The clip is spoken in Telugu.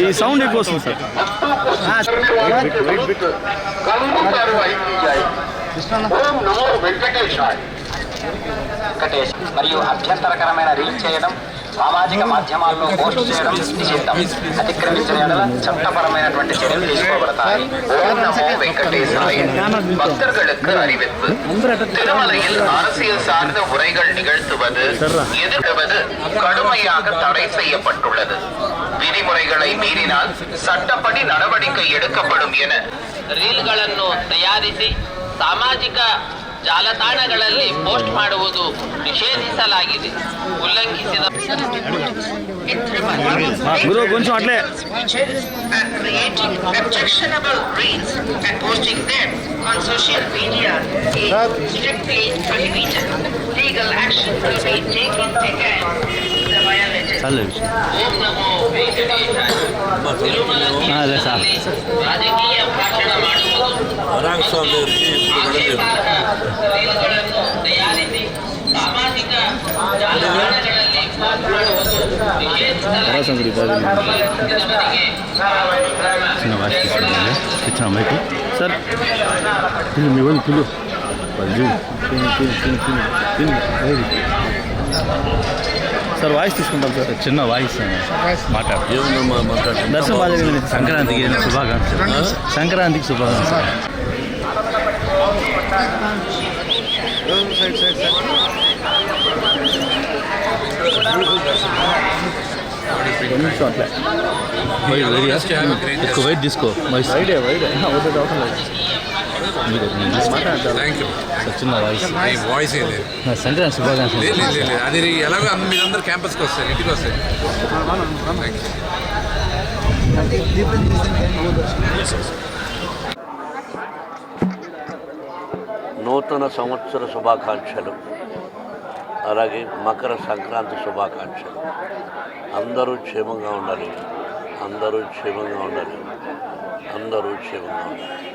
ಈ ಸೌಂಡ್ ఎక్కువ వస్తుంది సార్. మరియు అభ్యంతరకరమైన రీల్ చేయడం సామాజిక మాధ్యమాల్లో పోస్ట్ చేయడం నిషిద్ధం అతిక్రమించిన ఎడల చట్టపరమైనటువంటి చర్యలు తీసుకోబడతాయి ஓம் நமோ வெங்கடேசாய பக்தர்களுக்கு அறிவிப்பு திருமலையில் அரசியல் சார்ந்த உரைகள் நிகழ்த்துவது எதிர்க்குவது கடுமையாக தடை செய்யப்பட்டுள்ளது விதிமுறைகளை மீறினால் சட்டப்படி நடவடிக்கை எடுக்கப்படும் என ರೀಲ್ಗಳನ್ನು ತಯಾರಿಸಿ ಸಾಮಾಜಿಕ ಜಾಲತಾಣಗಳಲ್ಲಿ ಪೋಸ್ಟ್ ಮಾಡುವುದು ನಿಷೇಧಿಸಲಾಗಿದೆ. ಉಲ್ಲಂಘಿಸಿದ ರಾಜಕೀಯ ಭಾಷಣ ಮಾಡುವುದು ಜಾಲತಾಣಗಳಲ್ಲಿ ಪೋಸ್ಟ್ ಮಾಡುವುದು ನಿಷೇಧಿಸಲಾಗಿದೆ ಉಲ್ಲಂಘಿಸಿದವರಿಗೆ ಕಾನೂನು ಕ್ರಮ చిన్న వాయిస్ తీసుకున్నాను ఇచ్చిన మైకు సార్ పిల్లు మీ వాళ్ళు పిల్లు వాళ్ళు తిని తిని తిని తిని తిని ఏది? సార్ వాయిస్ తీసుకుంటాం సార్ చిన్న వాయిస్ మాట్లాడు దర్శనం బాగా జరిగింది. సంక్రాంతికి శుభాకాంక్షలు సంక్రాంతికి శుభాకాంక్షలు రెండు వైడ్ వెరీ ఎక్కువ వైట్ తీసుకో మై సైడ్ వైడ్ వద్దు అవసరం లేదు చిన్న వాయిస్ సంక్రాంతి శుభాకాంక్షలు. లేదు లేదు లేదు అది ఎలాగో అందరూ మీరందరూ క్యాంపస్కి వస్తారు ఇంటికి వస్తారు. నూతన సంవత్సర శుభాకాంక్షలు. అలాగే మకర సంక్రాంతి శుభాకాంక్షలు. అందరూ క్షేమంగా ఉండాలి. అందరూ క్షేమంగా ఉండాలి. అందరూ క్షేమంగా ఉండాలి.